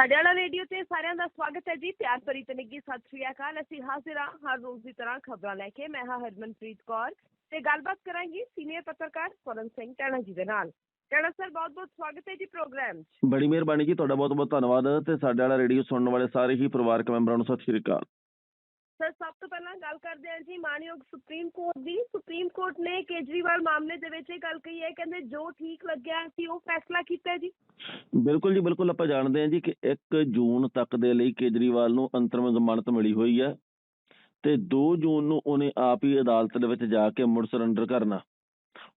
ਸਾਡੇ ਵਾਲਾ ਰੇਡੀਓ ਤੇ ਸਾਰਿਆਂ ਦਾ ਸਵਾਗਤ ਹੈ ਜੀ। ਪਿਆਰ ਭਰੀ ਤੇ ਨਿੱਘੀ ਸਤਿ ਸ਼੍ਰੀ ਅਕਾਲ। ਅਸੀਂ ਹਾਜ਼ਰ ਹਾਂ ਹਰ ਰੋਜ਼ ਦੀ ਤਰ੍ਹਾਂ ਖਬਰਾਂ ਲੈ ਕੇ। ਮੈਂ ਹਾਂ ਹਰਮਨਪ੍ਰੀਤ ਕੌਰ ਤੇ ਗੱਲਬਾਤ ਕਰਾਂਗੀ ਸੀਨੀਅਰ ਪੱਤਰਕਾਰ ਫਰਨ ਸਿੰਘ ਟੈਣਾ ਜੀ ਦੇ ਨਾਲ। ਟੈਣਾ ਸਰ ਬਹੁਤ ਬਹੁਤ ਸਵਾਗਤ ਹੈ ਜੀ ਪ੍ਰੋਗਰਾਮ 'ਚ। ਬੜੀ ਮਿਹਰਬਾਨੀ ਜੀ। ਤੁਹਾਡਾ ਬਹੁਤ ਬਹੁਤ ਧੰਨਵਾਦ ਤੇ ਸਾਡੇ ਵਾਲਾ ਰੇਡੀਓ ਸੁਣਨ ਵਾਲੇ ਸਾਰੇ ਹੀ ਪਰਿਵਾਰਕ ਮੈਂਬਰਾਂ ਨੂੰ ਸਤਿ ਸ਼੍ਰੀ ਅਕਾਲ। ਸਰ, ਸਭ ਤੋਂ ਪਹਿਲਾਂ ਗੱਲ ਕਰਦੇ ਹਾਂ ਜੀ ਮਾਨਯੋਗ ਸੁਪਰੀਮ ਕੋਰਟ ਦੀ। ਸੁਪਰੀਮ ਕੋਰਟ ਨੇ ਕੇਜਰੀਵਾਲ ਮਾਮਲੇ ਦੇ ਵਿੱਚ ਇਹ ਗੱਲ ਕਹੀ ਹੈ, ਕਹਿੰਦੇ ਜੋ ਠੀਕ ਲੱਗਿਆ ਅਸੀਂ ਉਹ ਫੈਸਲਾ ਕੀਤਾ ਜੀ। ਬਿਲਕੁਲ ਜੀ, ਬਿਲਕੁਲ ਆਪਾਂ ਜਾਣਦੇ ਹਾਂ ਜੀ ਕਿ 1 ਜੂਨ ਤੱਕ ਦੇ ਲਈ ਕੇਜਰੀਵਾਲ ਨੂੰ ਅੰਤਰਮ ਜ਼ਮਾਨਤ ਮਿਲੀ ਹੋਈ ਹੈ ਤੇ 2 ਜੂਨ ਨੂੰ ਉਹਨੇ ਆਪ ਹੀ ਅਦਾਲਤ ਦੇ ਵਿੱਚ ਜਾ ਕੇ ਮੁੜ ਸਰੈਂਡਰ ਕਰਨਾ।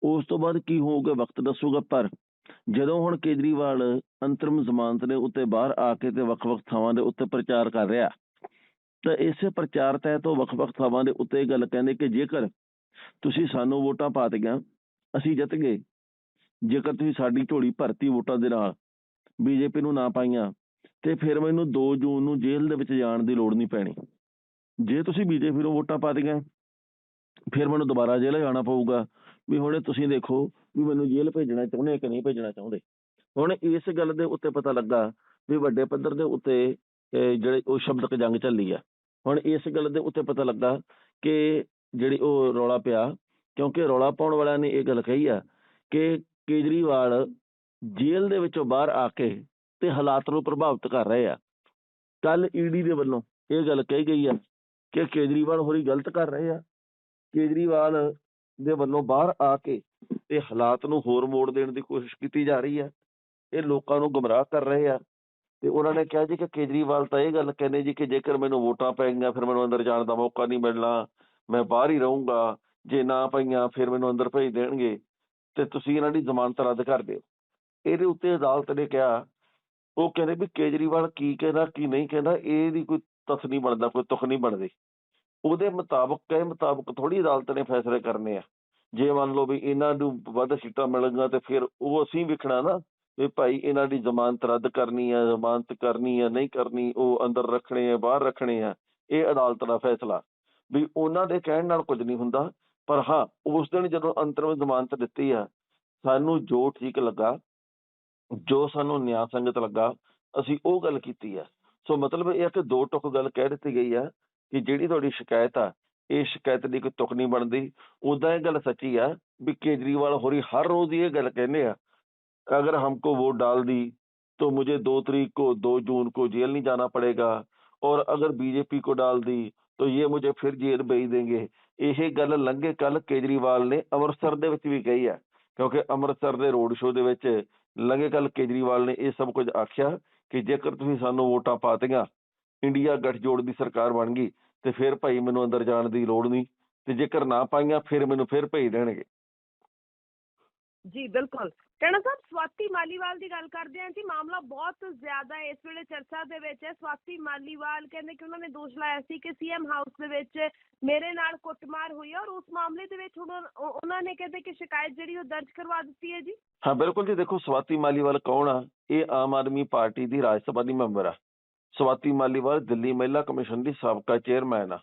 ਉਸ ਤੋਂ ਬਾਅਦ ਕੀ ਹੋਊਗਾ ਵਕਤ ਦੱਸੂਗਾ, ਪਰ ਜਦੋਂ ਹੁਣ ਕੇਜਰੀਵਾਲ ਅੰਤਰਮ ਜ਼ਮਾਨਤ ਦੇ ਉੱਤੇ ਬਾਹਰ ਆ ਕੇ ਤੇ ਵੱਖ-ਵੱਖ ਥਾਵਾਂ ਦੇ ਉੱਤੇ ਪ੍ਰਚਾਰ ਕਰ ਰਿਹਾ ਤਾਂ ਇਸੇ ਪ੍ਰਚਾਰ ਤਹਿਤ ਉਹ ਵੱਖ-ਵੱਖ ਥਾਵਾਂ ਦੇ ਉੱਤੇ ਇਹ ਗੱਲ ਕਹਿੰਦੇ ਕਿ ਜੇਕਰ ਤੁਸੀਂ ਸਾਨੂੰ ਵੋਟਾਂ ਪਾ ਦਿੱਤੀਆਂ, ਅਸੀਂ ਜਿੱਤ ਗਏ। ਜੇਕਰ ਤੁਸੀਂ ਸਾਡੀ ਝੋਲੀ ਭਰਤੀ ਵੋਟਾਂ ਦੇ ਨਾਲ ਬੀਜੇਪੀ ਨੂੰ ਨਾ ਪਾਈਆਂ, ਤੇ ਫਿਰ ਮੈਨੂੰ 2 ਜੂਨ ਨੂੰ ਜੇਲ੍ਹ ਦੇ ਵਿੱਚ ਜਾਣ ਦੀ ਲੋੜ ਨਹੀਂ ਪੈਣੀ। ਜੇ ਤੁਸੀਂ ਬੀਜੇਪੀ ਨੂੰ ਵੋਟਾਂ ਪਾ ਦਿੱਤੀਆਂ, ਫਿਰ ਮੈਨੂੰ ਦੁਬਾਰਾ ਜੇਲ੍ਹ ਜਾਣਾ ਪਊਗਾ ਵੀ ਹੁਣੇ ਤੁਸੀਂ ਦੇਖੋ ਵੀ ਮੈਨੂੰ ਜੇਲ੍ਹ ਭੇਜਣਾ ਚਾਹੁੰਦੇ ਕਿ ਨਹੀਂ ਭੇਜਣਾ ਚਾਹੁੰਦੇ। ਹੁਣ ਇਸ ਗੱਲ ਦੇ ਉੱਤੇ ਪਤਾ ਲੱਗਾ ਵੀ ਵੱਡੇ ਪੱਧਰ ਦੇ ਉੱਤੇ ਜਿਹੜੇ ਉਹ ਸ਼ਬਦਕ ਜੰਗ ਚੱਲੀ ਆ। ਹੁਣ ਇਸ ਗੱਲ ਦੇ ਉੱਤੇ ਪਤਾ ਲੱਗਾ ਕਿ ਜਿਹੜੀ ਉਹ ਰੌਲਾ ਪਿਆ, ਕਿਉਂਕਿ ਰੌਲਾ ਪਾਉਣ ਵਾਲਿਆਂ ਨੇ ਇਹ ਗੱਲ ਕਹੀ ਆ ਕਿ ਕੇਜਰੀਵਾਲ ਜੇਲ੍ਹ ਦੇ ਵਿੱਚੋਂ ਬਾਹਰ ਆ ਕੇ ਤੇ ਹਾਲਾਤ ਨੂੰ ਪ੍ਰਭਾਵਿਤ ਕਰ ਰਹੇ ਆ। ਕੱਲ ਈਡੀ ਦੇ ਵੱਲੋਂ ਇਹ ਗੱਲ ਕਹੀ ਗਈ ਆ ਕਿ ਕੇਜਰੀਵਾਲ ਹੋਰੀ ਗਲਤ ਕਰ ਰਹੇ ਆ। ਕੇਜਰੀਵਾਲ ਦੇ ਵੱਲੋਂ ਬਾਹਰ ਆ ਕੇ ਤੇ ਹਾਲਾਤ ਨੂੰ ਹੋਰ ਮੋੜ ਦੇਣ ਦੀ ਕੋਸ਼ਿਸ਼ ਕੀਤੀ ਜਾ ਰਹੀ ਆ। ਇਹ ਲੋਕਾਂ ਨੂੰ ਗੁੰਮਰਾਹ ਕਰ ਰਹੇ ਆ। ਤੇ ਉਹਨਾਂ ਨੇ ਕਿਹਾ ਜੀ ਕਿ ਕੇਜਰੀਵਾਲ ਤਾਂ ਇਹ ਗੱਲ ਕਹਿੰਦੇ ਜੀ ਕਿ ਜੇਕਰ ਮੈਨੂੰ ਵੋਟਾਂ ਪੈ ਗਈਆਂ ਫਿਰ ਮੈਨੂੰ ਅੰਦਰ ਜਾਣ ਦਾ ਮੌਕਾ ਨਹੀਂ ਮਿਲਣਾ, ਮੈਂ ਬਾਹਰ ਹੀ ਰਹੂੰਗਾ, ਜੇ ਨਾ ਪਈਆਂ ਫਿਰ ਮੈਨੂੰ ਅੰਦਰ ਭੇਜ ਦੇਣਗੇ, ਤੇ ਤੁਸੀਂ ਇਹਨਾਂ ਦੀ ਜ਼ਮਾਨਤ ਰੱਦ ਕਰ ਦਿਓ। ਇਹਦੇ ਉੱਤੇ ਅਦਾਲਤ ਨੇ ਕਿਹਾ, ਉਹ ਕਹਿੰਦੇ ਵੀ ਕੇਜਰੀਵਾਲ ਕੀ ਕਹਿੰਦਾ, ਕੀ ਨਹੀਂ ਕਹਿੰਦਾ, ਇਹਦੀ ਕੋਈ ਤੱਥ ਨਹੀਂ ਬਣਦਾ, ਕੋਈ ਤੁਖ ਨਹੀਂ ਬਣਦੀ। ਉਹਦੇ ਮੁਤਾਬਕ ਕਹੇ ਮੁਤਾਬਕ ਥੋੜੀ ਅਦਾਲਤ ਨੇ ਫੈਸਲੇ ਕਰਨੇ ਆ। ਜੇ ਮੰਨ ਲਓ ਵੀ ਇਹਨਾਂ ਨੂੰ ਵੱਧ ਸੀਟਾਂ ਮਿਲਣਗੀਆਂ ਤੇ ਫਿਰ ਉਹ ਅਸੀਂ ਵਿਖਣਾ ਨਾ ਵੀ ਭਾਈ ਇਹਨਾਂ ਦੀ ਜ਼ਮਾਨਤ ਰੱਦ ਕਰਨੀ ਆ, ਜ਼ਮਾਨਤ ਕਰਨੀ ਆ, ਨਹੀਂ ਕਰਨੀ, ਉਹ ਅੰਦਰ ਰੱਖਣੇ ਆ, ਬਾਹਰ ਰੱਖਣੇ ਆ, ਇਹ ਅਦਾਲਤ ਦਾ ਫੈਸਲਾ। ਵੀ ਉਹਨਾਂ ਦੇ ਕਹਿਣ ਨਾਲ ਕੁਝ ਨਹੀਂ ਹੁੰਦਾ, ਪਰ ਹਾਂ, ਉਸ ਦਿਨ ਜਦੋਂ ਅੰਤਰਮ ਜ਼ਮਾਨਤ ਦਿੱਤੀ ਆ, ਸਾਨੂੰ ਜੋ ਠੀਕ ਲੱਗਾ, ਜੋ ਸਾਨੂੰ ਨਿਆਂ ਸੰਗਤ ਲੱਗਾ, ਅਸੀਂ ਉਹ ਗੱਲ ਕੀਤੀ ਆ। ਸੋ ਮਤਲਬ ਇਹ ਆ ਕਿ ਦੋ ਟੁਕ ਗੱਲ ਕਹਿ ਦਿੱਤੀ ਗਈ ਆ ਕਿ ਜਿਹੜੀ ਤੁਹਾਡੀ ਸ਼ਿਕਾਇਤ ਆ, ਇਹ ਸ਼ਿਕਾਇਤ ਦੀ ਕੋਈ ਤੁਕ ਨਹੀਂ ਬਣਦੀ। ਉਦਾਂ ਇਹ ਗੱਲ ਸੱਚੀ ਆ ਵੀ ਕੇਜਰੀਵਾਲ ਹੋਰੀ ਹਰ ਰੋਜ਼ ਇਹ ਗੱਲ ਕਹਿੰਦੇ ਆ अगर हमको वोट डाल दी तो मुझे दो तारीख को दो जून को जेल नहीं जाना पड़ेगा और अगर बीजेपी को डाल दी तो ये मुझे फिर जेल भेज देंगे ਇਹ ਗੱਲ ਲੰਘੇ ਕੱਲ ਕੇਜਰੀਵਾਲ ਨੇ ਅੰਮ੍ਰਿਤਸਰ ਦੇ ਵਿੱਚ ਵੀ ਕਹੀ ਹੈ ਕਿਉਂਕਿ ਅੰਮ੍ਰਿਤਸਰ ਦੇ ਰੋਡ ਸ਼ੋਅ ਦੇ ਵਿੱਚ ਲੰਘੇ ਕੱਲ ਕੇਜਰੀਵਾਲ ਨੇ ਇਹ ਸਭ ਕੁਝ ਆਖਿਆ ਕਿ ਜੇਕਰ ਤੁਸੀਂ ਸਾਨੂੰ ਵੋਟਾਂ ਪਾਤੀਆਂ ਇੰਡੀਆ ਗੱਠਜੋੜ ਦੀ ਸਰਕਾਰ ਬਣ ਗਈ ਤੇ ਫਿਰ ਭਾਈ ਮੈਨੂੰ ਅੰਦਰ ਜਾਣ ਦੀ ਲੋੜ ਨਹੀਂ ਤੇ ਜੇਕਰ ਨਾ ਪਾਈਆਂ ਫਿਰ ਮੈਨੂੰ ਫਿਰ ਭੇਜ ਦੇਣਗੇ ਜੀ ਬਿਲਕੁਲ ਟੈਣਾ ਸਾਹਿਬ, ਸਵਾਤੀ ਮਾਲੀਵਾਲ ਦੀ ਗੱਲ ਕਰਦੇ ਹਾਂ ਜੀ, ਮਾਮਲਾ ਬਹੁਤ ਜ਼ਿਆਦਾ ਇਸ ਵੇਲੇ ਚਰਚਾ ਦੇ ਵਿੱਚ ਹੈ। ਸਵਾਤੀ ਮਾਲੀਵਾਲ ਕਹਿੰਦੇ ਕਿ ਉਹਨਾਂ ਨੇ ਦੋਸ਼ ਲਾਇਆ ਸੀ ਕਿ ਸੀਐਮ ਹਾਊਸ ਦੇ ਵਿੱਚ ਮੇਰੇ ਨਾਲ ਕੁੱਟਮਾਰ ਹੋਈ ਔਰ ਉਸ ਮਾਮਲੇ ਦੇ ਵਿੱਚ ਹੁਣ ਉਹਨਾਂ ਨੇ ਕਹਿੰਦੇ ਕਿ ਸ਼ਿਕਾਇਤ ਜਿਹੜੀ ਉਹ ਦਰਜ ਕਰਵਾ ਦਿੱਤੀ ਹੈ ਜੀ। ਹਾਂ, ਬਿਲਕੁਲ ਜੀ। ਦੇਖੋ, ਸਵਾਤੀ ਮਾਲੀਵਾਲ ਕੌਣ ਆ? ਇਹ ਆਮ ਆਦਮੀ ਪਾਰਟੀ ਦੀ ਰਾਜ ਸਭਾ ਦੀ ਮੈਂਬਰ ਆ। ਸਵਾਤੀ ਮਾਲੀਵਾਲ ਦਿੱਲੀ ਮਹਿਲਾ ਕਮਿਸ਼ਨ ਦੀ ਸਾਬਕਾ ਚੇਅਰਮੈਨ ਆ।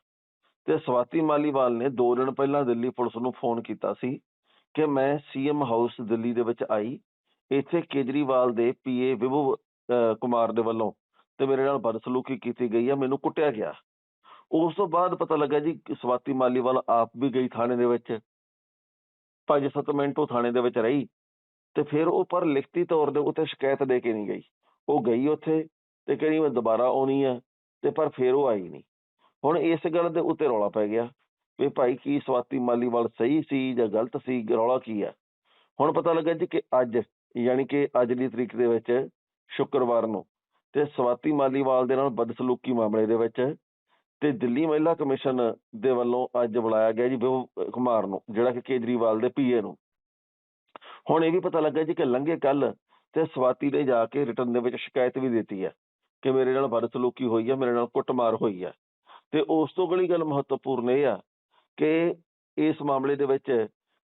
ਤੇ ਸਵਾਤੀ ਮਾਲੀਵਾਲ ਨੇ 2 ਦਿਨ ਪਹਿਲਾਂ ਦਿੱਲੀ ਪੁਲਿਸ ਨੂੰ ਫੋਨ ਕੀਤਾ ਸੀ ਕਿ ਮੈਂ ਸੀਐਮ ਹਾਊਸ ਦਿੱਲੀ ਦੇ ਵਿੱਚ ਆਈ। ਇੱਥੇ ਕੇਜਰੀਵਾਲ ਦੇ ਪੀਏ ਵਿਭੂ ਅਹ, ਕੁਮਾਰ ਦੇ ਵੱਲੋਂ ਤੇ ਮੇਰੇ ਨਾਲ ਬਦਸਲੂਕੀ ਕੀਤੀ ਗਈ ਹੈ ਮੈਨੂੰ ਕੁੱਟਿਆ ਗਿਆ। ਉਸ ਤੋਂ ਬਾਅਦ ਪਤਾ ਲੱਗਾ ਜੀ ਕਿ ਸਵਾਤੀ ਮਾਲੀਵਾਲ ਆਪ ਵੀ ਗਈ ਥਾਣੇ ਦੇ ਵਿੱਚ। ਪੰਜ ਸੱਤ ਮਿੰਟ ਉਹ ਥਾਣੇ ਦੇ ਵਿੱਚ ਰਹੀ ਤੇ ਫਿਰ ਉਹ ਪਰ ਲਿਖਤੀ ਤੌਰ ਦੇ ਉੱਤੇ ਸ਼ਿਕਾਇਤ ਦੇ ਕੇ ਨਹੀਂ ਗਈ। ਉਹ ਗਈ ਉੱਥੇ ਤੇ ਕਹਿੰਦੀ ਮੈਂ ਦੁਬਾਰਾ ਆਉਣੀ ਆ ਤੇ ਪਰ ਫਿਰ ਉਹ ਆਈ ਨਹੀਂ। ਹੁਣ ਇਸ ਗੱਲ ਦੇ ਉੱਤੇ ਰੌਲਾ ਪੈ ਗਿਆ। ਵੀ ਭਾਈ ਕੀ ਸਵਾਤੀ ਮਾਲੀਵਾਲ ਸਹੀ ਸੀ ਜਾਂ ਗਲਤ ਸੀ, ਰੌਲਾ ਕੀ ਆ? ਹੁਣ ਪਤਾ ਲੱਗਾ ਜੀ ਕਿ ਅੱਜ, ਯਾਨੀ ਕਿ ਅੱਜ ਦੀ ਤਰੀਕ ਦੇ ਵਿੱਚ, ਸ਼ੁੱਕਰਵਾਰ ਨੂੰ, ਤੇ ਸਵਾਤੀ ਮਾਲੀਵਾਲ ਦੇ ਨਾਲ ਬਦਸਲੂਕੀ ਮਾਮਲੇ ਦੇ ਵਿੱਚ, ਤੇ ਦਿੱਲੀ ਮਹਿਲਾ ਕਮਿਸ਼ਨ ਦੇ ਵੱਲੋਂ ਅੱਜ ਬੁਲਾਇਆ ਗਿਆ ਜੀ ਵਿਭੂ ਕੁਮਾਰ ਨੂੰ, ਜਿਹੜਾ ਕਿ ਕੇਜਰੀਵਾਲ ਦੇ ਪੀਏ ਨੂੰ। ਹੁਣ ਇਹ ਵੀ ਪਤਾ ਲੱਗਾ ਜੀ ਕਿ ਲੰਘੇ ਕੱਲ ਤੇ ਸਵਾਤੀ ਨੇ ਜਾ ਕੇ ਰਿਟਰਨ ਦੇ ਵਿੱਚ ਸ਼ਿਕਾਇਤ ਵੀ ਦਿੱਤੀ ਹੈ ਕਿ ਮੇਰੇ ਨਾਲ ਬਦਸਲੂਕੀ ਹੋਈ ਹੈ ਮੇਰੇ ਨਾਲ ਕੁੱਟਮਾਰ ਹੋਈ ਹੈ ਤੇ ਉਸ ਤੋਂ ਅਗਲੀ ਗੱਲ ਮਹੱਤਵਪੂਰਨ ਇਹ ਆ ਕਿ ਇਸ ਮਾਮਲੇ ਦੇ ਵਿੱਚ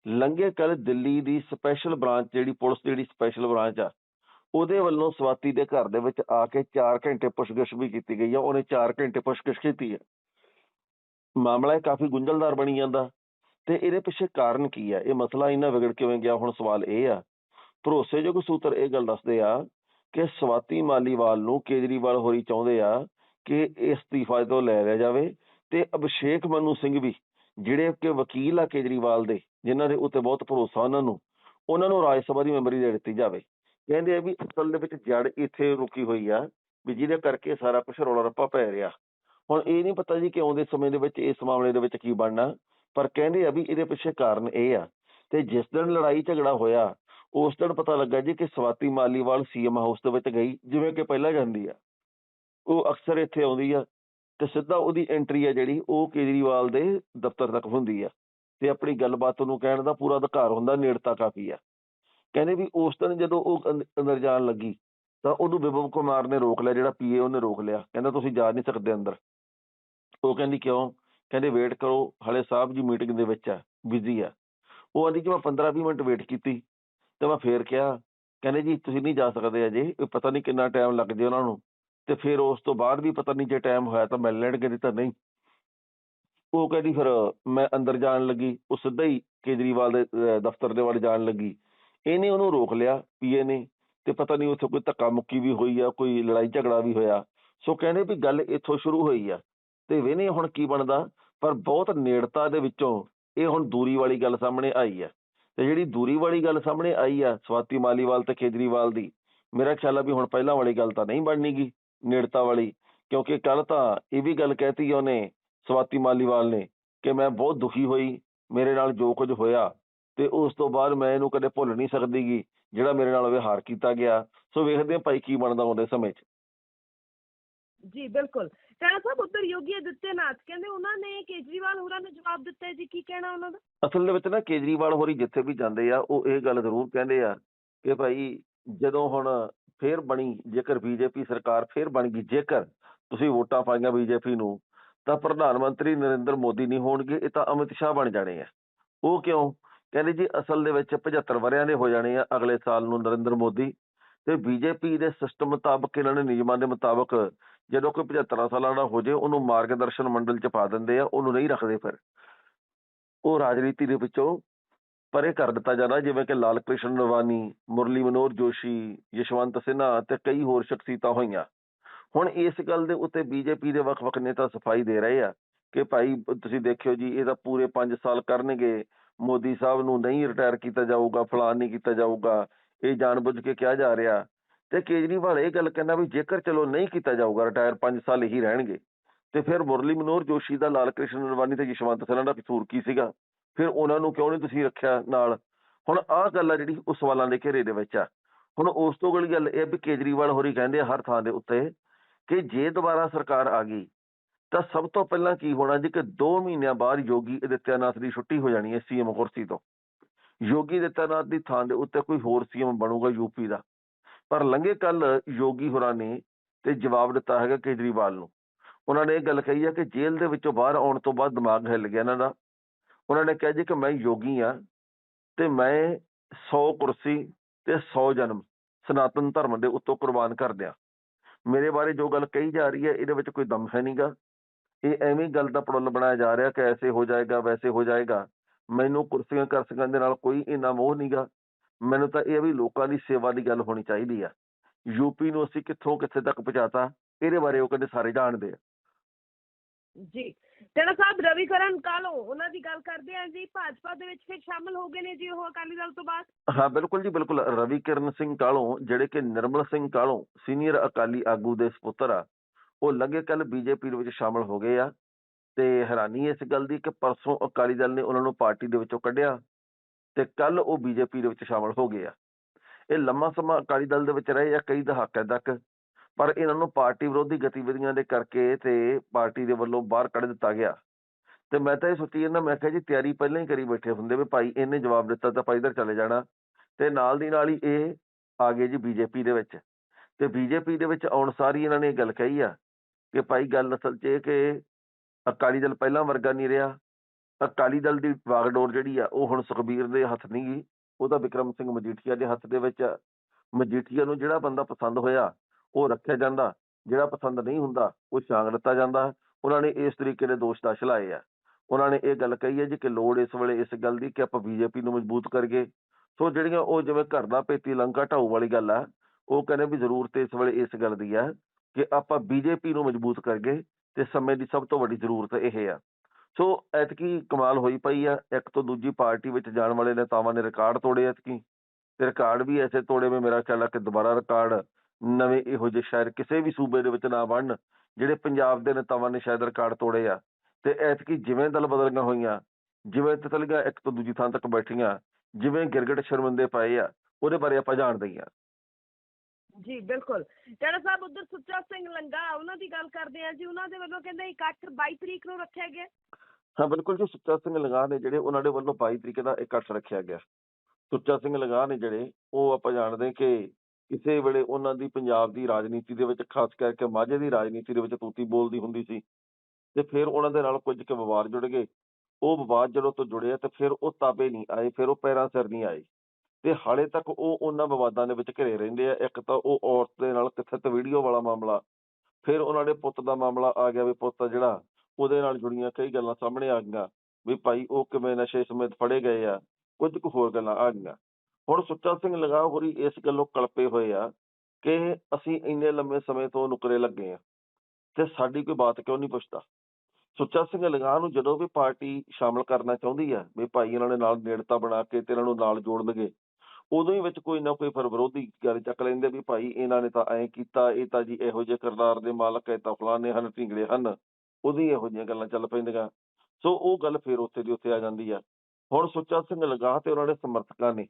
ਲੰਘੇ ਕੱਲ ਦਿੱਲੀ ਦੀ ਸਪੈਸ਼ਲ ਬ੍ਰਾਂਚ ਜਿਹੜੀ ਪੁਲਿਸ ਦੀ ਜਿਹੜੀ ਸਪੈਸ਼ਲ ਬ੍ਰਾਂਚ ਆ, ਉਹਦੇ ਵੱਲੋਂ ਸਵਾਤੀ ਦੇ ਘਰ ਦੇ ਵਿੱਚ ਆ ਕੇ 4 ਘੰਟੇ ਪੁੱਛਗਿੱਛ ਵੀ ਕੀਤੀ ਗਈ ਆ, ਉਹਨੇ 4 ਘੰਟੇ ਪੁੱਛਗਿੱਛ ਕੀਤੀ ਹੈ ਮਾਮਲਾ ਇਹ ਕਾਫੀ ਗੁੰਝਲਦਾਰ ਬਣੀ ਜਾਂਦਾ ਤੇ ਇਹਦੇ ਪਿੱਛੇ ਕਾਰਨ ਕੀ ਆ? ਇਹ ਮਸਲਾ ਇੰਨਾ ਵਿਗੜ ਕਿਵੇਂ ਗਿਆ? ਹੁਣ ਸਵਾਲ ਇਹ ਆ, ਭਰੋਸੇਯੋਗ ਸੂਤਰ ਇਹ ਗੱਲ ਦੱਸਦੇ ਆ ਕਿ ਸਵਾਤੀ ਮਾਲੀਵਾਲ ਨੂੰ ਕੇਜਰੀਵਾਲ ਹੋਰੀ ਚਾਹੁੰਦੇ ਆ ਕਿ ਇਸਤੀਫਾ ਤੋਂ ਲੈ ਲਿਆ ਜਾਵੇ ਤੇ ਅਭਿਸ਼ੇਕ ਮਨੂ ਸਿੰਘ ਵੀ ਜਿਹੜੇ ਕਿ ਵਕੀਲ ਆ ਕੇਜਰੀਵਾਲ ਦੇ, ਜਿਨ੍ਹਾਂ ਦੇ ਉੱਤੇ ਬਹੁਤ ਭਰੋਸਾ ਉਹਨਾਂ ਨੂੰ ਉਹਨਾਂ ਨੂੰ ਰਾਜ ਸਭਾ ਦੀ ਮੈਂਬਰੀ ਦੇ ਦਿੱਤੀ ਜਾਵੇ। ਕਹਿੰਦੇ ਆ ਵੀ ਅਸਲ ਦੇ ਵਿੱਚ ਜੜ ਇੱਥੇ ਰੁਕੀ ਹੋਈ ਆ, ਵੀ ਜਿਹਦੇ ਕਰਕੇ ਸਾਰਾ ਕੁਝ ਰੌਲਾ ਰੱਪਾ ਪੈ ਰਿਹਾ। ਹੁਣ ਇਹ ਨਹੀਂ ਪਤਾ ਜੀ ਕਿ ਆਉਂਦੇ ਸਮੇਂ ਦੇ ਵਿੱਚ ਇਸ ਮਾਮਲੇ ਦੇ ਵਿੱਚ ਕੀ ਬਣਨਾ, ਪਰ ਕਹਿੰਦੇ ਆ ਵੀ ਇਹਦੇ ਪਿੱਛੇ ਕਾਰਨ ਇਹ ਆ, ਤੇ ਜਿਸ ਦਿਨ ਲੜਾਈ ਝਗੜਾ ਹੋਇਆ, ਉਸ ਦਿਨ ਪਤਾ ਲੱਗਾ ਜੀ ਕਿ ਸਵਾਤੀ ਮਾਲੀਵਾਲ ਸੀਐਮ ਹਾਊਸ ਦੇ ਵਿੱਚ ਗਈ, ਜਿਵੇਂ ਕਿ ਪਹਿਲਾਂ ਜਾਂਦੀ ਆ। ਉਹ ਅਕਸਰ ਇੱਥੇ ਆਉਂਦੀ ਆ ਤੇ ਸਿੱਧਾ ਉਹਦੀ ਐਂਟਰੀ ਹੈ ਜਿਹੜੀ, ਉਹ ਕੇਜਰੀਵਾਲ ਦੇ ਦਫ਼ਤਰ ਤੱਕ ਹੁੰਦੀ ਆ। ਤੇ ਆਪਣੀ ਗੱਲਬਾਤ ਨੂੰ ਕਹਿਣ ਦਾ ਪੂਰਾ ਅਧਿਕਾਰ ਹੁੰਦਾ, ਨੇੜਤਾ ਕਾਫੀ ਆ। ਕਹਿੰਦੇ ਵੀ ਉਸ ਦਿਨ ਜਦੋਂ ਉਹ ਅੰਦ- ਅੰਦਰ ਜਾਣ ਲੱਗੀ, ਤਾਂ ਉਹਨੂੰ ਵਿਭਵ ਕੁਮਾਰ ਨੇ ਰੋਕ ਲਿਆ, ਜਿਹੜਾ ਪੀਏ ਉਹਨੇ ਰੋਕ ਲਿਆ। ਕਹਿੰਦਾ, ਤੁਸੀਂ ਜਾ ਨਹੀਂ ਸਕਦੇ ਅੰਦਰ। ਉਹ ਕਹਿੰਦੀ, ਕਿਉਂ? ਕਹਿੰਦੇ, ਵੇਟ ਕਰੋ, ਹਲੇ ਸਾਹਿਬ ਜੀ ਮੀਟਿੰਗ ਦੇ ਵਿੱਚ ਆ ਬਿਜ਼ੀ ਆ। ਉਹ ਆਂਦੀ ਕਿ ਮੈਂ 15-20 ਮਿੰਟ ਵੇਟ ਕੀਤੀ, ਤੇ ਮੈਂ ਫੇਰ ਕਿਹਾ, ਕਹਿੰਦੇ ਜੀ, ਤੁਸੀਂ ਨਹੀਂ ਜਾ ਸਕਦੇ ਅਜੇ ਪਤਾ ਨਹੀਂ ਕਿੰਨਾ ਟਾਈਮ ਲੱਗ ਜੇ ਉਹਨਾਂ ਨੂੰ। ਤੇ ਫਿਰ ਉਸ ਤੋਂ ਬਾਅਦ ਵੀ ਪਤਾ ਨਹੀਂ ਜੇ ਟਾਈਮ ਹੋਇਆ ਤਾਂ ਮਿਲ ਲੈਣਗੇ ਨਹੀਂ ਤਾਂ ਨਹੀਂ। ਉਹ ਕਹਿੰਦੀ ਫਿਰ ਮੈਂ ਅੰਦਰ ਜਾਣ ਲੱਗੀ ਉਹ ਸਿੱਧਾ ਹੀ ਕੇਜਰੀਵਾਲ ਦੇ ਅਹ, ਦਫ਼ਤਰ ਦੇ ਵੱਲ ਜਾਣ ਲੱਗੀ। ਇਹਨੇ ਉਹਨੂੰ ਰੋਕ ਲਿਆ ਪੀਏ ਨੇ ਤੇ ਪਤਾ ਨਹੀਂ ਉੱਥੇ ਕੋਈ ਧੱਕਾ ਮੁੱਕੀ ਵੀ ਹੋਈ ਆ ਕੋਈ ਲੜਾਈ ਝਗੜਾ ਵੀ ਹੋਇਆ। ਸੋ ਕਹਿੰਦੇ ਵੀ ਗੱਲ ਇੱਥੋਂ ਸ਼ੁਰੂ ਹੋਈ ਆ ਤੇ ਵੇਨੇ ਹੁਣ ਕੀ ਬਣਦਾ? ਪਰ ਬਹੁਤ ਨੇੜਤਾ ਦੇ ਵਿੱਚੋਂ ਇਹ ਹੁਣ ਦੂਰੀ ਵਾਲੀ ਗੱਲ ਸਾਹਮਣੇ ਆਈ ਆ। ਤੇ ਜਿਹੜੀ ਦੂਰੀ ਵਾਲੀ ਗੱਲ ਸਾਹਮਣੇ ਆਈ ਆ ਸਵਾਤੀ ਮਾਲੀਵਾਲ ਤੇ ਕੇਜਰੀਵਾਲ ਦੀ ਮੇਰਾ ਖਿਆਲ ਆ ਵੀ ਹੁਣ ਪਹਿਲਾਂ ਵਾਲੀ ਗੱਲ ਤਾਂ ਨਹੀਂ ਬਣਨੀਗੀ। ਨੇੜਤਾ ਵਾਲੀ ਕਿਉਂਕਿ ਕੱਲ ਤਾਂ ਇਹ ਵੀ ਗੱਲ ਕਹਿਤੀ ਉਹਨੇ ਸਵਾਤੀ ਮਾਲੀਵਾਲ ਨੇ ਕਿ ਮੈਂ ਬਹੁਤ ਦੁਖੀ ਹੋਈ ਮੇਰੇ ਨਾਲ ਜੋ ਕੁਝ ਹੋਇਆ ਤੇ ਉਸ ਤੋਂ ਬਾਅਦ ਮੈਂ ਇਹਨੂੰ ਕਦੇ ਭੁੱਲ ਨਹੀਂ ਸਕਦੀਗੀ ਜਿਹੜਾ ਮੇਰੇ ਨਾਲ ਵਿਵਹਾਰ ਕੀਤਾ ਗਿਆ। ਸੋ ਵੇਖਦੇ ਹਾਂ ਭਾਈ ਕੀ ਬਣਦਾ ਆਉਂਦੇ ਸਮੇਂ 'ਚ। ਜੀ ਬਿਲਕੁਲ। ਟੈਣਾ ਸਾਹਿਬ ਉੱਧਰ ਯੋਗੀ ਆਦਿੱਤਿਆਨਾਥ ਕਹਿੰਦੇ ਉਹਨਾਂ ਨੇ ਕੇਜਰੀਵਾਲ ਹੋਰਾਂ ਨੂੰ ਜਵਾਬ ਦਿੱਤਾ ਜੀ ਕੀ ਕਹਿਣਾ ਉਹਨਾਂ ਦਾ? ਅਸਲ ਦੇ ਵਿੱਚ ਨਾ ਕੇਜਰੀਵਾਲ ਹੋਰੀ ਜਿੱਥੇ ਵੀ ਜਾਂਦੇ ਆ ਉਹ ਇਹ ਗੱਲ ਜ਼ਰੂਰ ਕਹਿੰਦੇ ਆ ਕਿ ਭਾਈ ਜਦੋਂ ਹੁਣ ਫੇਰ ਬਣੀ ਜੇਕਰ ਬੀਜੇਪੀ ਸਰਕਾਰ ਫੇਰ ਬਣ ਗਈ, ਜੇਕਰ ਤੁਸੀਂ ਵੋਟਾਂ ਪਾਈਆਂ ਬੀਜੇਪੀ ਨੂੰ, ਤਾਂ ਪ੍ਰਧਾਨ ਮੰਤਰੀ ਨਰਿੰਦਰ ਮੋਦੀ ਨਹੀਂ ਹੋਣਗੇ, ਇਹ ਤਾਂ ਅਮਿਤ ਸ਼ਾਹ ਬਣ ਜਾਣੇ ਆ। ਉਹ ਕਿਉਂ? ਕਹਿੰਦੇ ਜੀ ਅਸਲ ਦੇ ਵਿੱਚ 75 ਵਰਿਆਂ ਦੇ ਹੋ ਜਾਣੇ ਆ ਅਗਲੇ ਸਾਲ ਨੂੰ ਨਰਿੰਦਰ ਮੋਦੀ। ਤੇ ਬੀਜੇਪੀ ਦੇ ਸਿਸਟਮ ਮੁਤਾਬਕ ਇਹਨਾਂ ਨੇ ਨਿਯਮਾਂ ਦੇ ਮੁਤਾਬਕ ਜਦੋਂ ਕੋਈ 75 ਸਾਲਾਂ ਦਾ ਹੋ ਜੇ ਉਹਨੂੰ ਮਾਰਗਦਰਸ਼ਨ ਮੰਡਲ ਚ ਪਾ ਦਿੰਦੇ ਆ, ਉਹਨੂੰ ਨਹੀਂ ਰੱਖਦੇ ਫਿਰ। ਉਹ ਰਾਜਨੀਤੀ ਦੇ ਵਿੱਚੋਂ ਪਰੇ ਕਰ ਦਿੱਤਾ ਜਾਂਦਾ ਜਿਵੇਂ ਕਿ ਲਾਲ ਕ੍ਰਿਸ਼ਨ ਨਵਾਨੀ ਮੁਰਲੀ ਮਨੋਹਰ ਜੋਸ਼ੀ, ਯਸ਼ਵੰਤ ਸਿਨਹਾ ਤੇ ਕਈ ਹੋਰ ਸ਼ਖਸੀਅਤਾਂ ਹੋਈਆਂ। ਹੁਣ ਇਸ ਗੱਲ ਦੇ ਉੱਤੇ ਬੀਜੇਪੀ ਦੇ ਵੱਖ-ਵੱਖ ਨੇਤਾ ਸਫ਼ਾਈ ਦੇ ਰਹੇ ਆ ਕਿ ਭਾਈ, ਤੁਸੀਂ ਦੇਖਿਓ ਜੀ, ਇਹ ਤਾਂ ਪੂਰੇ 5 ਸਾਲ ਕਰਨਗੇ। ਮੋਦੀ ਸਾਹਿਬ ਨੂੰ ਨਹੀਂ ਰਿਟਾਇਰ ਕੀਤਾ ਜਾਊਗਾ ਫਲਾਨ ਨਹੀਂ ਕੀਤਾ ਜਾਊਗਾ। ਇਹ ਜਾਣਬੁੱਝ ਕੇ ਕਿਹਾ ਜਾ ਰਿਹਾ। ਤੇ ਕੇਜਰੀਵਾਲ ਇਹ ਗੱਲ ਕਹਿੰਦਾ ਵੀ ਜੇਕਰ ਚਲੋ ਨਹੀਂ ਕੀਤਾ ਜਾਊਗਾ ਰਿਟਾਇਰ 5 ਸਾਲ ਹੀ ਰਹਿਣਗੇ। ਤੇ ਫਿਰ ਮੁਰਲੀ ਮਨੋਹਰ ਜੋਸ਼ੀ ਦਾ ਲਾਲ ਕ੍ਰਿਸ਼ਨ ਨਰਵਾਨੀ ਤੇ ਯਸ਼ਵੰਤ ਸਿਨਹਾ ਦਾ ਕਸੂਰ ਕੀ ਸੀਗਾ? ਫਿਰ ਉਹਨਾਂ ਨੂੰ ਕਿਉਂ ਨਹੀਂ ਤੁਸੀਂ ਰੱਖਿਆ ਨਾਲ? ਹੁਣ ਆਹ ਗੱਲ ਆ ਜਿਹੜੀ ਉਹ ਸਵਾਲਾਂ ਦੇ ਘੇਰੇ ਦੇ ਵਿੱਚ ਆ। ਹੁਣ ਉਸ ਤੋਂ ਅਗਲੀ ਗੱਲ ਇਹ ਆ ਵੀ ਕੇਜਰੀਵਾਲ ਹੋਰੀ ਕਹਿੰਦੇ ਆ ਹਰ ਥਾਂ ਦੇ ਉੱਤੇ ਕਿ ਜੇ ਦੁਬਾਰਾ ਸਰਕਾਰ ਆ ਗਈ, ਤਾਂ ਸਭ ਤੋਂ ਪਹਿਲਾਂ ਕੀ ਹੋਣਾ ਜੀ ਕਿ 2 ਮਹੀਨਿਆਂ ਬਾਅਦ ਯੋਗੀ ਆਦਿੱਤਿਆਨਾਥ ਦੀ ਛੁੱਟੀ ਹੋ ਜਾਣੀ ਹੈ ਸੀਐਮ ਕੁਰਸੀ ਤੋਂ। ਯੋਗੀ ਆਦਿੱਤਿਆਨਾਥ ਦੀ ਥਾਂ ਦੇ ਉੱਤੇ ਕੋਈ ਹੋਰ ਸੀਐਮ ਬਣੂਗਾ ਯੂਪੀ ਦਾ। ਪਰ ਲੰਘੇ ਕੱਲ ਯੋਗੀ ਹੋਰਾਂ ਨੇ ਤੇ ਜਵਾਬ ਦਿੱਤਾ ਹੈਗਾ ਕੇਜਰੀਵਾਲ ਨੂੰ। ਉਹਨਾਂ ਨੇ ਇਹ ਗੱਲ ਕਹੀ ਹੈ ਕਿ ਜੇਲ੍ਹ ਦੇ ਵਿੱਚੋਂ ਬਾਹਰ ਆਉਣ ਤੋਂ ਬਾਅਦ ਦਿਮਾਗ ਹਿੱਲ ਗਿਆ ਇਹਨਾਂ ਦਾ। ਉਹਨਾਂ ਨੇ ਕਿਹਾ ਜੀ ਕਿ ਮੈਂ ਯੋਗੀ ਆ ਤੇ ਮੈਂ 100 ਕੁਰਸੀ ਤੇ 100 ਜਨਮ ਸਨਾਤਨ ਧਰਮ ਦੇ ਉੱਤੋਂ ਕੁਰਬਾਨ ਕਰ ਦਿਆਂ ਮੇਰੇ ਬਾਰੇ ਜੋ ਗੱਲ ਕਹੀ ਜਾ ਰਹੀ ਹੈ, ਇਹਦੇ ਵਿੱਚ ਕੋਈ ਦਮ ਹੈ ਨਹੀਂਗਾ। ਇਹ ਐਵੇਂ ਗੱਲ ਦਾ ਪੜੁੱਲ ਬਣਾਇਆ ਜਾ ਰਿਹਾ ਕਿ ਐਸੇ ਹੋ ਜਾਏਗਾ, ਵੈਸੇ ਹੋ ਜਾਏਗਾ। ਮੈਨੂੰ ਕੁਰਸੀਆਂ ਕਰਸੀਆਂ ਦੇ ਨਾਲ ਕੋਈ ਇੰਨਾ ਮੋਹ ਨਹੀਂਗਾ। ਮੈਨੂੰ ਤਾਂ ਇਹ ਵੀ ਲੋਕਾਂ ਦੀ ਸੇਵਾ ਦੀ ਗੱਲ ਹੋਣੀ ਚਾਹੀਦੀ ਆ। ਯੂਪੀ ਨੂੰ ਅਸੀਂ ਕਿੱਥੋਂ ਕਿੱਥੇ ਤੱਕ ਪਹੁੰਚਾਤਾ, ਇਹਦੇ ਬਾਰੇ ਉਹ ਕਹਿੰਦੇ ਸਾਰੇ ਜਾਣਦੇ ਆ। ਜੀ। ਟੈਣਾ ਸਾਹਿਬ, ਰਵੀਕਰਨ ਕਾਲੋ, ਉਹਨਾਂ ਦੀ ਗੱਲ ਕਰਦੇ ਆ ਜੀ। ਭਾਜਪਾ ਦੇ ਵਿੱਚ ਫਿਰ ਸ਼ਾਮਲ ਹੋ ਗਏ ਨੇ ਜੀ ਉਹ ਅਕਾਲੀ ਦਲ ਤੋਂ ਬਾਅਦ? ਹਾਂ, ਬਿਲਕੁਲ ਜੀ, ਬਿਲਕੁਲ। ਰਵੀ ਸਿੰਘ ਕਾਲੋਂ, ਜਿਹੜੇ ਕਿ ਨਿਰਮਲ ਸਿੰਘ ਕਾਲੋਂ, ਸੀਨੀਅਰ ਅਕਾਲੀ ਆਗੂ ਦੇ ਸਪੁੱਤਰ ਆ, ਉਹ ਲੱਗੇ ਕੱਲ ਬੀਜੇਪੀ ਦੇ ਵਿੱਚ ਸ਼ਾਮਲ ਹੋ ਗਏ ਆ। ਤੇ ਹੈਰਾਨੀ ਇਸ ਗੱਲ ਦੀ ਕਿ ਪਰਸੋਂ ਅਕਾਲੀ ਦਲ ਨੇ ਉਹਨਾਂ ਨੂੰ ਪਾਰਟੀ ਦੇ ਵਿੱਚੋਂ ਕੱਢਿਆ ਤੇ ਕੱਲ ਉਹ ਬੀਜੇਪੀ ਦੇ ਵਿੱਚ ਸ਼ਾਮਲ ਹੋ ਗਏ ਆ। ਇਹ ਲੰਮਾ ਸਮਾਂ ਅਕਾਲੀ ਦਲ ਦੇ ਵਿੱਚ ਰਹੇ ਆ, ਕਈ ਦਹਾਕਿਆਂ ਤੱਕ। ਪਰ ਇਹਨਾਂ ਨੂੰ ਪਾਰਟੀ ਵਿਰੋਧੀ ਗਤੀਵਿਧੀਆਂ ਦੇ ਕਰਕੇ ਤੇ ਪਾਰਟੀ ਦੇ ਵੱਲੋਂ ਬਾਹਰ ਕੱਢ ਦਿੱਤਾ ਗਿਆ। ਤੇ ਮੈਂ ਤਾਂ ਇਹ ਸੋਚੀ ਜਾਂਦਾ, ਮੈਂ ਕਿਹਾ ਜੀ ਤਿਆਰੀ ਪਹਿਲਾਂ ਹੀ ਕਰੀ ਬੈਠੇ ਹੁੰਦੇ ਵੀ ਭਾਈ ਇਹਨੇ ਜਵਾਬ ਦਿੱਤਾ ਤਾਂ ਭਾਈ ਇੱਧਰ ਚਲੇ ਜਾਣਾ। ਤੇ ਨਾਲ ਦੀ ਨਾਲ ਹੀ ਇਹ ਆ ਗਏ ਜੀ ਬੀਜੇਪੀ ਦੇ ਵਿੱਚ। ਤੇ ਬੀਜੇਪੀ ਦੇ ਵਿੱਚ ਆਉਣ ਸਾਰੀ ਇਹਨਾਂ ਨੇ ਇਹ ਗੱਲ ਕਹੀ ਆ ਕਿ ਭਾਈ ਗੱਲ ਅਸਲ 'ਚ ਇਹ ਕਿ ਅਕਾਲੀ ਦਲ ਪਹਿਲਾਂ ਵਰਗਾ ਨਹੀਂ ਰਿਹਾ। ਅਕਾਲੀ ਦਲ ਦੀ ਵਾਗਡੋਰ ਜਿਹੜੀ ਆ ਉਹ ਹੁਣ ਸੁਖਬੀਰ ਦੇ ਹੱਥ ਨਹੀਂ ਗਈ। ਉਹ ਤਾਂ ਵਿਕਰਮ ਸਿੰਘ ਮਜੀਠੀਆ ਦੇ ਹੱਥ ਦੇ ਵਿੱਚ ਆ। ਮਜੀਠੀਆ ਨੂੰ ਜਿਹੜਾ ਬੰਦਾ ਪਸੰਦ ਹੋਇਆ ਉਹ ਰੱਖਿਆ ਜਾਂਦਾ, ਜਿਹੜਾ ਪਸੰਦ ਨਹੀਂ ਹੁੰਦਾ, ਉਹ ਛਾਂਗ ਦਿੱਤਾ ਜਾਂਦਾ। ਉਹਨਾਂ ਨੇ ਇਸ ਤਰੀਕੇ ਦੇ ਦੋਸ਼ ਦਾ ਲਾਏ ਆ। ਉਹਨਾਂ ਨੇ ਇਹ ਗੱਲ ਕਹੀ ਹੈ ਜੀ ਕਿ ਲੋੜ ਇਸ ਵੇਲੇ ਇਸ ਗੱਲ ਦੀ ਕਿ ਆਪਾਂ ਬੀਜੇਪੀ ਨੂੰ ਮਜ਼ਬੂਤ ਕਰੀਏ। ਸੋ ਜਿਹੜੀਆਂ ਉਹ ਜਿਵੇਂ ਘਰ ਦਾ ਪੇਤੀ ਲੰਕਾ ਢਾਊ ਵਾਲੀ ਗੱਲ ਆ, ਉਹ ਕਹਿੰਦੇ ਵੀ ਜ਼ਰੂਰਤ ਇਸ ਵੇਲੇ ਇਸ ਗੱਲ ਦੀ ਆ ਕਿ ਆਪਾਂ ਬੀਜੇਪੀ ਨੂੰ ਮਜ਼ਬੂਤ ਕਰੀਏ ਤੇ ਸਮੇਂ ਦੀ ਸਭ ਤੋਂ ਵੱਡੀ ਜ਼ਰੂਰਤ ਇਹ ਆ। ਸੋ ਐਤਕੀ ਕਮਾਲ ਹੋਈ ਪਈ ਆ, ਇੱਕ ਤੋਂ ਦੂਜੀ ਪਾਰਟੀ ਵਿੱਚ ਜਾਣ ਵਾਲੇ ਨੇਤਾਵਾਂ ਨੇ ਰਿਕਾਰਡ ਤੋੜੇ ਐਤਕੀ। ਤੇ ਰਿਕਾਰਡ ਵੀ ਐਸੇ ਤੋੜੇ ਵਿੱਚ ਮੇਰਾ ਖਿਆਲ ਆ ਕਿ ਦੁਬਾਰਾ ਰਿਕਾਰਡ ਨਵੇਂ ਇਹੋ ਜਿਹੇ ਸ਼ਾਇਦ ਕਿਸੇ ਵੀ ਸੂਬੇ ਦੇ ਵਿੱਚ ਨਾ ਬਣਨ ਜਿਹੜੇ ਪੰਜਾਬ ਦੇ ਨੇਤਾਵਾਂ ਨੇ ਸ਼ਾਇਦ ਰਿਕਾਰਡ ਤੋੜੇ ਆ। ਤੇ ਐਤਕੀ ਜਿਵੇਂ ਦਲ ਬਦਲੀਆਂ ਹੋਈਆਂ ਜਿਵੇਂ ਤਿਤਲੀਆਂ ਇੱਕ ਤੋਂ ਦੂਜੀ ਥਾਂ ਤੱਕ ਬੈਠੀਆਂ ਜਿਵੇਂ ਗਿਰਗਟ ਸ਼ਰਮਿੰਦੇ ਪਏ ਆ ਉਹਦੇ ਬਾਰੇ ਆਪਾਂ ਜਾਣਦੇ ਹੀ ਆ। ਜੀ ਬਿਲਕੁਲ। ਟੇੜਾ ਸਾਹਿਬ ਉਧਰ ਸੁੱਚਾ ਸਿੰਘ ਲੰਗਾ ਉਹਨਾਂ ਦੀ ਗੱਲ ਕਰਦੇ ਆ ਜੀ ਉਹਨਾਂ ਦੇ ਵੱਲੋਂ ਕਹਿੰਦੇ ਇਕੱਠ 22 ਤਰੀਕ ਨੂੰ ਰੱਖਿਆ ਗਿਆ। ਹਾਂ ਬਿਲਕੁਲ ਜੀ ਸੁੱਚਾ ਸਿੰਘ ਲੰਗਾ ਨੇ ਜਿਹੜੇ ਉਹਨਾਂ ਦੇ ਵੱਲੋਂ 22 ਤਰੀਕੇ ਦਾ ਇਕੱਠ ਰੱਖਿਆ ਗਿਆ। ਸੁੱਚਾ ਸਿੰਘ ਲੰਗਾ ਨੇ ਜਿਹੜੇ ਉਹ ਆਪਾਂ ਜਾਣਦੇ ਕਿ ਕਿਸੇ ਵੇਲੇ ਉਹਨਾਂ ਦੀ ਪੰਜਾਬ ਦੀ ਰਾਜਨੀਤੀ ਦੇ ਵਿੱਚ, ਖਾਸ ਕਰਕੇ ਮਾਝੇ ਦੀ ਰਾਜਨੀਤੀ ਦੇ ਵਿੱਚ ਤੂਤੀ ਬੋਲਦੀ ਹੁੰਦੀ ਸੀ ਤੇ ਫਿਰ ਉਹਨਾਂ ਦੇ ਨਾਲ ਕੁਝ ਕੁ ਵਿਵਾਦ ਜੁੜ ਗਏ। ਉਹ ਵਿਵਾਦ ਜਦੋਂ ਤੋਂ ਜੁੜਿਆ ਤੇ ਫਿਰ ਉਹ ਤਾਬੇ ਨਹੀਂ ਆਏ, ਫਿਰ ਉਹ ਪੈਰਾਂ ਸਿਰ ਨਹੀਂ ਆਏ ਤੇ ਹਾਲੇ ਤੱਕ ਉਹ ਉਹਨਾਂ ਵਿਵਾਦਾਂ ਦੇ ਵਿੱਚ ਘਿਰੇ ਰਹਿੰਦੇ ਆ। ਇੱਕ ਤਾਂ ਉਹ ਔਰਤ ਦੇ ਨਾਲ ਕਥਿਤ ਵੀਡੀਓ ਵਾਲਾ ਮਾਮਲਾ, ਫਿਰ ਉਹਨਾਂ ਦੇ ਪੁੱਤ ਦਾ ਮਾਮਲਾ ਆ ਗਿਆ ਵੀ ਪੁੱਤ ਜਿਹੜਾ ਉਹਦੇ ਨਾਲ ਜੁੜੀਆਂ ਕਈ ਗੱਲਾਂ ਸਾਹਮਣੇ ਆ ਗਈਆਂ ਵੀ ਭਾਈ ਉਹ ਕਿਵੇਂ ਨਸ਼ੇ ਸਮੇਤ ਫੜੇ ਗਏ ਆ, ਕੁਝ ਕੁ ਹੋਰ ਗੱਲਾਂ ਆ ਗਈਆਂ। ਹੁਣ ਸੁੱਚਾ ਸਿੰਘ ਲਗਾ ਹੋਰੀ ਇਸ ਗੱਲੋਂ ਕਲਪੇ ਹੋਏ ਆ ਕਿ ਅਸੀਂ ਇੰਨੇ ਲੰਮੇ ਸਮੇਂ ਤੋਂ ਨੁਕਰੇ ਲੱਗੇ ਆ ਤੇ ਸਾਡੀ ਕੋਈ ਬਾਤ ਕਿਉਂ ਨਹੀਂ ਪੁੱਛਦਾ? ਸੁੱਚਾ ਸਿੰਘ ਲਗਾ ਨੂੰ ਜਦੋਂ ਵੀ ਪਾਰਟੀ ਸ਼ਾਮਲ ਕਰਨਾ ਚਾਹੁੰਦੀ ਆ, ਵੀ ਭਾਈ ਇਹਨਾਂ ਨੇ ਨਾਲ ਨੇੜਤਾ ਬਣਾ ਕੇ ਤੇ ਇਹਨਾਂ ਨੂੰ ਨਾਲ ਜੋੜ ਲਗੇ ਉਦੋਂ ਹੀ ਵਿੱਚ ਕੋਈ ਨਾ ਕੋਈ ਫਿਰ ਵਿਰੋਧੀ ਗੱਲ ਚੱਕ ਲੈਂਦੇ ਵੀ ਭਾਈ ਇਹਨਾਂ ਨੇ ਤਾਂ ਐਂ ਕੀਤਾ, ਇਹ ਤਾਂ ਜੀ ਇਹੋ ਜਿਹੇ ਕਿਰਦਾਰ ਦੇ ਮਾਲਕ ਹੈ ਤਾਂ ਫਲਾਣੇ ਹਨ, ਢਿੰਗੜੇ ਹਨ ਉਹਦੀ ਇਹੋ ਜਿਹੀਆਂ ਗੱਲਾਂ ਚੱਲ ਪੈਂਦੀਆਂ। ਸੋ ਉਹ ਗੱਲ ਫਿਰ ਉੱਥੇ ਦੀ ਉੱਥੇ ਆ ਜਾਂਦੀ ਆ। ਹੁਣ ਸੁੱਚਾ ਸਿੰਘ ਲਗਾ ਤੇ ਉਹਨਾਂ ਦੇ ਸਮਰਥਕਾਂ ਨੇ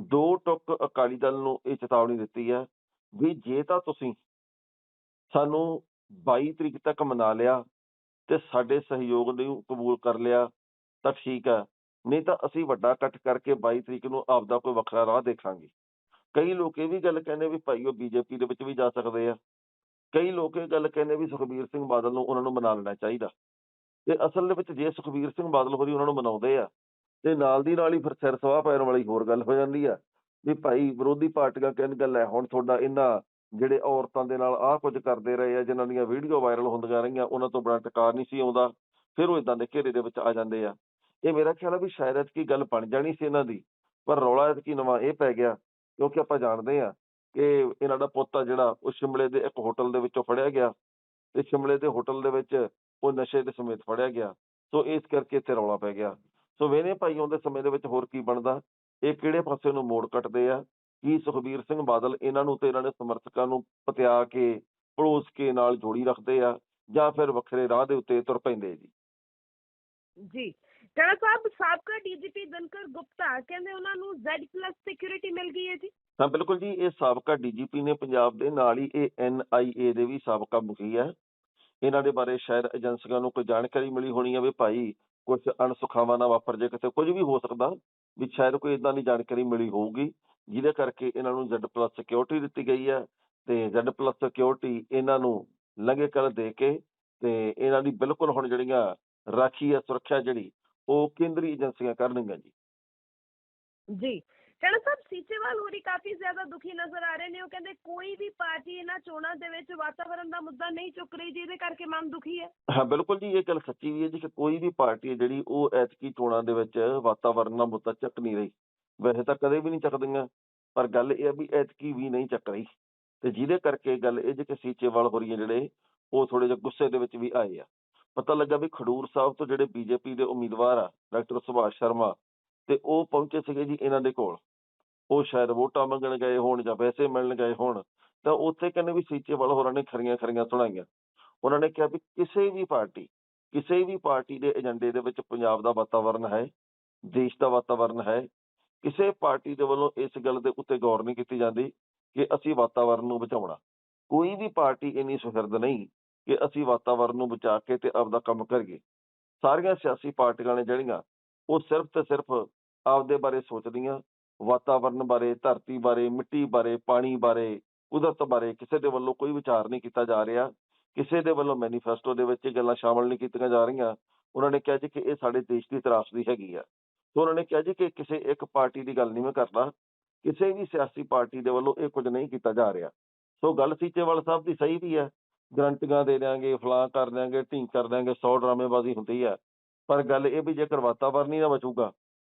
ਦੋ ਟੁੱਕ ਅਕਾਲੀ ਦਲ ਨੂੰ ਇਹ ਚੇਤਾਵਨੀ ਦਿੱਤੀ ਹੈ ਵੀ ਜੇ ਤਾਂ ਤੁਸੀਂ ਸਾਨੂੰ 22 ਤਰੀਕ ਤੱਕ ਮਨਾ ਲਿਆ ਤੇ ਸਾਡੇ ਸਹਿਯੋਗ ਨੂੰ ਕਬੂਲ ਕਰ ਲਿਆ, ਤਾਂ ਠੀਕ ਹੈ। ਨਹੀਂ ਤਾਂ ਅਸੀਂ ਵੱਡਾ ਇਕੱਠ ਕਰਕੇ 22 ਤਰੀਕ ਨੂੰ ਆਪਦਾ ਕੋਈ ਵੱਖਰਾ ਰਾਹ ਦੇਖਾਂਗੇ। ਕਈ ਲੋਕ ਇਹ ਵੀ ਗੱਲ ਕਹਿੰਦੇ ਵੀ ਭਾਈ ਉਹ ਬੀਜੇਪੀ ਦੇ ਵਿੱਚ ਵੀ ਜਾ ਸਕਦੇ ਆ। ਕਈ ਲੋਕ ਇਹ ਗੱਲ ਕਹਿੰਦੇ ਵੀ ਸੁਖਬੀਰ ਸਿੰਘ ਬਾਦਲ ਨੂੰ ਉਹਨਾਂ ਨੂੰ ਮਨਾ ਲੈਣਾ ਚਾਹੀਦਾ। ਤੇ ਅਸਲ ਦੇ ਵਿੱਚ ਜੇ ਸੁਖਬੀਰ ਸਿੰਘ ਬਾਦਲ ਹੋਰੀ ਉਹਨਾਂ ਨੂੰ ਮਨਾਉਂਦੇ ਆ ਤੇ ਨਾਲ ਦੀ ਨਾਲ ਹੀ ਫਿਰ ਸਿਰ ਸਵਾਹ ਪੈਣ ਵਾਲੀ ਹੋਰ ਗੱਲ ਹੋ ਜਾਂਦੀ ਆ, ਵੀ ਭਾਈ ਵਿਰੋਧੀ ਪਾਰਟੀਆਂ ਕਹਿਣ ਗੱਲ ਹੈ ਹੁਣ ਤੁਹਾਡਾ ਇਹਨਾਂ ਜਿਹੜੇ ਔਰਤਾਂ ਦੇ ਨਾਲ ਆਹ ਕੁਝ ਕਰਦੇ ਰਹੇ ਆ, ਜਿਨ੍ਹਾਂ ਦੀਆਂ ਵੀਡੀਓ ਵਾਇਰਲ ਹੁੰਦੀਆਂ ਰਹੀਆਂ, ਉਹਨਾਂ ਤੋਂ ਬੜਾ ਟਿਕਾਰ ਨਹੀਂ ਸੀ ਆਉਂਦਾ, ਫਿਰ ਉਹ ਇਦਾਂ ਦੇ ਘੇਰੇ ਦੇ ਵਿੱਚ ਆ ਜਾਂਦੇ ਆ। ਇਹ ਮੇਰਾ ਖਿਆਲ ਆ ਵੀ ਸ਼ਾਇਦ ਕੀ ਗੱਲ ਬਣ ਜਾਣੀ ਸੀ ਇਹਨਾਂ ਦੀ, ਪਰ ਰੌਲਾ ਕੀ ਨਵਾਂ ਇਹ ਪੈ ਗਿਆ, ਕਿਉਂਕਿ ਆਪਾਂ ਜਾਣਦੇ ਆ ਕਿ ਇਹਨਾਂ ਦਾ ਪੋਤਾ ਜਿਹੜਾ, ਉਹ ਸ਼ਿਮਲੇ ਦੇ ਇੱਕ ਹੋਟਲ ਦੇ ਵਿੱਚੋਂ ਫੜਿਆ ਗਿਆ ਤੇ ਸ਼ਿਮਲੇ ਦੇ ਹੋਟਲ ਦੇ ਵਿੱਚ ਉਹ ਨਸ਼ੇ ਦੇ ਸਮੇਤ ਫੜਿਆ ਗਿਆ, ਸੋ ਇਸ ਕਰਕੇ ਇੱਥੇ ਰੌਲਾ ਪੈ ਗਿਆ। ਸੋ ਵੇਨੇ ਭਾਈ ਆਉਂਦੇ ਸਮੇਂ ਦੇ ਵਿੱਚ ਹੋਰ ਕੀ ਬਣਦਾ? ਇਹ ਕਿਹੜੇ ਪਾਸੇ ਨੂੰ ਮੋੜ ਕੱਟਦੇ ਆ? ਕੀ ਸੁਖਬੀਰ ਸਿੰਘ ਬਾਦਲ ਇਹਨਾਂ ਨੂੰ ਤੇ ਇਹਨਾਂ ਦੇ ਸਮਰਥਕਾਂ ਨੂੰ ਪਤਿਆ ਕੇ ਪੜੋਸ ਕੇ ਨਾਲ ਜੋੜੀ ਰੱਖਦੇ ਆ ਜਾਂ ਫਿਰ ਵੱਖਰੇ ਰਾਹ ਦੇ ਉੱਤੇ ਤੁਰ ਪੈਂਦੇ ਜੀ? ਜੀ ਟੇੜਾ ਸਾਹਿਬ ਸਾਬਕਾ ਡੀਜੀਪੀ ਦਿਨਕਰ ਗੁਪਤਾ ਕਹਿੰਦੇ ਉਹਨਾਂ ਨੂੰ Z+ ਸਿਕਿਉਰਿਟੀ ਮਿਲ ਗਈ ਹੈ ਜੀ। ਹਾਂ ਬਿਲਕੁਲ ਜੀ ਇਹ ਸਾਬਕਾ ਡੀਜੀਪੀ ਨੇ ਪੰਜਾਬ ਦੇ ਨਾਲ ਹੀ ਇਹ ਐਨਆਈਏ ਦੇ ਵੀ ਸਾਬਕਾ ਮੁਖੀ ਹੈ। ਇਹਨਾਂ ਦੇ ਬਾਰੇ ਸ਼ਾਇਦ ਏਜੰਸੀਆਂ ਨੂੰ ਕੋਈ ਜਾਣਕਾਰੀ ਮਿਲੀ ਹੋਣੀ ਹੈ ਵੀ ਭਾਈ ਕੁਝ ਅਣਸੁਖਾਵਾਂ ਨਾ ਵਾਪਰ ਜੇ ਕਿਸੇ ਕੁਝ ਵੀ ਹੋ ਸਕਦਾ ਵੀ ਸ਼ਾਇਦ ਕੋਈ ਇਦਾਂ ਦੀ ਜਾਣਕਾਰੀ ਮਿਲੀ ਹੋਊਗੀ, ਜਿਹਦੇ ਕਰਕੇ ਇਹਨਾਂ ਨੂੰ Z+ ਸਿਕਿਉਰਿਟੀ ਦਿੱਤੀ ਗਈ ਹੈ ਤੇ Z+ ਸਿਕਿਉਰਿਟੀ ਇਹਨਾਂ ਨੂੰ ਲੰਘੇ ਕਰ ਦੇ ਕੇ ਤੇ ਇਹਨਾਂ ਦੀ ਬਿਲਕੁਲ ਹੁਣ ਜਿਹੜੀਆਂ ਰਾਖੀ ਹੈ, ਸੁਰੱਖਿਆ ਜਿਹੜੀ, ਉਹ ਕੇਂਦਰੀ ਏਜੰਸੀਆਂ ਕਰਨਗੀਆਂ ਜੀ। ਜੀ। ਟੇੜਾ ਸਾਹਿਬ ਸੀਚੇਵਾਲ ਹੋਰੀ ਕਾਫੀ ਜ਼ਿਆਦਾ ਦੁਖੀ ਨਜ਼ਰ ਆ ਰਹੇ ਨੇ। ਉਹ ਕਹਿੰਦੇ ਕੋਈ ਵੀ ਪਾਰਟੀ ਇਹਨਾਂ ਚੋਣਾਂ ਦੇ ਵਿੱਚ ਵਾਤਾਵਰਣ ਦਾ ਮੁੱਦਾ ਨਹੀਂ ਚੁੱਕ ਰਹੀ, ਜਿਹਦੇ ਕਰਕੇ ਮਨ ਦੁਖੀ ਹੈ। ਹਾਂ, ਬਿਲਕੁਲ ਜੀ, ਇਹ ਗੱਲ ਸੱਚੀ ਵੀ ਹੈ ਜੀ ਕਿ ਕੋਈ ਵੀ ਪਾਰਟੀ ਜਿਹੜੀ ਉਹ ਐਤਕੀ ਚੋਣਾਂ ਦੇ ਵਿੱਚ ਵਾਤਾਵਰਣ ਦਾ ਮੁੱਦਾ ਚੱਕ ਨਹੀਂ ਰਹੀ। ਵੈਸੇ ਤਾਂ ਕਦੇ ਵੀ ਨਹੀਂ ਚੱਕਦੀਆਂ, ਪਰ ਗੱਲ ਇਹ ਆ ਵੀ ਐਤਕੀ ਵੀ ਨਹੀਂ ਚੱਕ ਰਹੀ। ਤੇ ਜਿਹਦੇ ਕਰਕੇ ਗੱਲ ਇਹ ਜੇ ਕਿ ਸੀਚੇਵਾਲ ਹੋਰੀ ਜਿਹੜੇ, ਉਹ ਥੋੜੇ ਜਿਹਾ ਗੁੱਸੇ ਦੇ ਵਿੱਚ ਵੀ ਆਏ ਆ। ਪਤਾ ਲੱਗਾ ਵੀ ਖਡੂਰ ਸਾਹਿਬ ਤੋਂ ਜਿਹੜੇ ਬੀਜੇਪੀ ਦੇ ਉਮੀਦਵਾਰ ਆ, ਡਾਕਟਰ ਸੁਭਾਸ਼ ਸ਼ਰਮਾ, ਤੇ ਉਹ ਪਹੁੰਚੇ ਸੀਗੇ ਜੀ ਇਹਨਾਂ ਦੇ ਕੋਲ। ਉਹ ਸ਼ਾਇਦ ਵੋਟਾਂ ਮੰਗਣ ਗਏ ਹੋਣ ਜਾਂ ਪੈਸੇ ਮਿਲਣ ਗਏ ਹੋਣ, ਤਾਂ ਉੱਥੇ ਕਹਿੰਦੇ ਵੀ ਸੀਚੇਵਾਲ ਹੋਰਾਂ ਨੇ ਖਰੀਆਂ ਖਰੀਆਂ ਸੁਣਾਈਆਂ। ਉਹਨਾਂ ਨੇ ਕਿਹਾ ਵੀ ਕਿਸੇ ਵੀ ਪਾਰਟੀ, ਕਿਸੇ ਵੀ ਪਾਰਟੀ ਦੇ ਏਜੰਡੇ ਦੇ ਵਿੱਚ ਪੰਜਾਬ ਦਾ ਵਾਤਾਵਰਣ ਹੈ, ਦੇਸ਼ ਦਾ ਵਾਤਾਵਰਣ ਹੈ, ਕਿਸੇ ਪਾਰਟੀ ਦੇ ਵੱਲੋਂ ਇਸ ਗੱਲ ਦੇ ਉੱਤੇ ਗੌਰ ਨਹੀਂ ਕੀਤੀ ਜਾਂਦੀ ਕਿ ਅਸੀਂ ਵਾਤਾਵਰਣ ਨੂੰ ਬਚਾਉਣਾ। ਕੋਈ ਵੀ ਪਾਰਟੀ ਇੰਨੀ ਸੁਹਿਰਦ ਨਹੀਂ ਕਿ ਅਸੀਂ ਵਾਤਾਵਰਣ ਨੂੰ ਬਚਾ ਕੇ ਤੇ ਆਪਦਾ ਕੰਮ ਕਰੀਏ। ਸਾਰੀਆਂ ਸਿਆਸੀ ਪਾਰਟੀਆਂ ਨੇ ਜਿਹੜੀਆਂ, ਉਹ ਸਿਰਫ ਤੇ ਸਿਰਫ ਆਪਦੇ ਬਾਰੇ ਸੋਚਦੀਆਂ ਵਾਤਾਵਰਣ ਬਾਰੇ, ਧਰਤੀ ਬਾਰੇ, ਮਿੱਟੀ ਬਾਰੇ, ਪਾਣੀ ਬਾਰੇ, ਕੁਦਰਤ ਬਾਰੇ ਕਿਸੇ ਦੇ ਵੱਲੋਂ ਕੋਈ ਵਿਚਾਰ ਨਹੀਂ ਕੀਤਾ ਜਾ ਰਿਹਾ। ਕਿਸੇ ਦੇ ਵੱਲੋਂ ਮੈਨੀਫੈਸਟੋ ਦੇ ਵਿੱਚ ਇਹ ਗੱਲਾਂ ਸ਼ਾਮਲ ਨਹੀਂ ਕੀਤੀਆਂ ਜਾ ਰਹੀਆਂ। ਉਹਨਾਂ ਨੇ ਕਿਹਾ ਜੀ ਕਿ ਇਹ ਸਾਡੇ ਦੇਸ਼ ਦੀ ਤਰਾਸਦੀ ਹੈਗੀ ਆ। ਸੋ ਉਹਨਾਂ ਨੇ ਕਿਹਾ ਜੀ ਕਿ ਕਿਸੇ ਇੱਕ ਪਾਰਟੀ ਦੀ ਗੱਲ ਨਹੀਂ ਮੈਂ ਕਰਦਾ। ਕਿਸੇ ਵੀ ਸਿਆਸੀ ਪਾਰਟੀ ਦੇ ਵੱਲੋਂ ਇਹ ਕੁਝ ਨਹੀਂ ਕੀਤਾ ਜਾ ਰਿਹਾ। ਸੋ ਗੱਲ ਸੀਚੇਵਾਲ ਸਾਹਿਬ ਦੀ ਸਹੀ ਵੀ ਹੈ ਗਰੰਟੀਆਂ ਦੇ ਦਿਆਂਗੇ, ਫਲਾਂ ਕਰ ਦਿਆਂਗੇ, ਢੀਂਗ ਕਰ ਦਿਆਂਗੇ 100 ਡਰਾਮੇਬਾਜ਼ੀ ਹੁੰਦੀ ਹੈ ਪਰ ਗੱਲ ਇਹ ਵੀ ਜੇਕਰ ਵਾਤਾਵਰਨ ਹੀ ਨਾ ਬਚੂਗਾ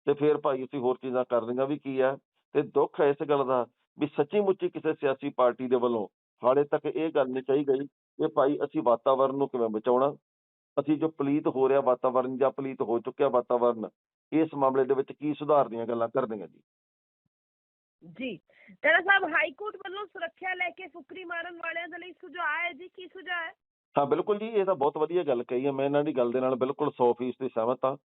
ਤੇ ਫਿਰ ਭਾਈ ਅਸੀਂ ਹੋਰ ਚੀਜ਼ਾਂ ਕਰਨੀਆਂ ਵੀ ਕੀ ਆ ਤੇ ਦੁੱਖ ਹੈ ਇਸ ਗੱਲ ਦਾ ਵੀ ਸੱਚੀ ਮੁੱਚੀ ਕਿਸੇ ਸਿਆਸੀ ਪਾਰਟੀ ਦੇ ਵੱਲੋਂ ਹਾਲੇ ਤੱਕ ਇਹ ਗੱਲ ਨਹੀਂ ਕਹੀ ਗਈ ਕਿ ਭਾਈ ਅਸੀਂ ਵਾਤਾਵਰਣ ਨੂੰ ਕਿਵੇਂ ਬਚਾਉਣਾ? ਅਸੀਂ ਜੋ ਪਲੀਤ ਹੋ ਰਿਹਾ ਵਾਤਾਵਰਣ ਜਾਂ ਪਲੀਤ ਹੋ ਚੁੱਕਿਆ ਵਾਤਾਵਰਣ ਇਸ ਮਾਮਲੇ ਦੇ ਵਿੱਚ ਕੀ ਸੁਧਾਰ ਦੀਆਂ ਗੱਲਾਂ ਕਰਦੀਆਂ ਜੀ? ਜੀ ਟੈਣਾ ਸਾਹਿਬ ਹਾਈ ਕੋਰਟ ਵੱਲੋਂ ਸੁਰੱਖਿਆ ਲੈ ਕੇ ਫੁਕਰੀ ਮਾਰਨ ਵਾਲਿਆਂ ਦੇ ਲਈ ਸੁਝਾਅ ਹੈ ਜੀ? ਕੀ ਸੁਝਾਅ ਹੈ? ਹਾਂ ਬਿਲਕੁਲ ਜੀ ਇਹ ਤਾਂ ਬਹੁਤ ਵਧੀਆ ਗੱਲ ਕਹੀ ਹੈ ਮੈਂ ਇਹਨਾਂ ਦੀ ਗੱਲ ਦੇ ਨਾਲ ਬਿਲਕੁਲ 100% ਦੀ ਸਹਿਮਤ ਹਾਂ।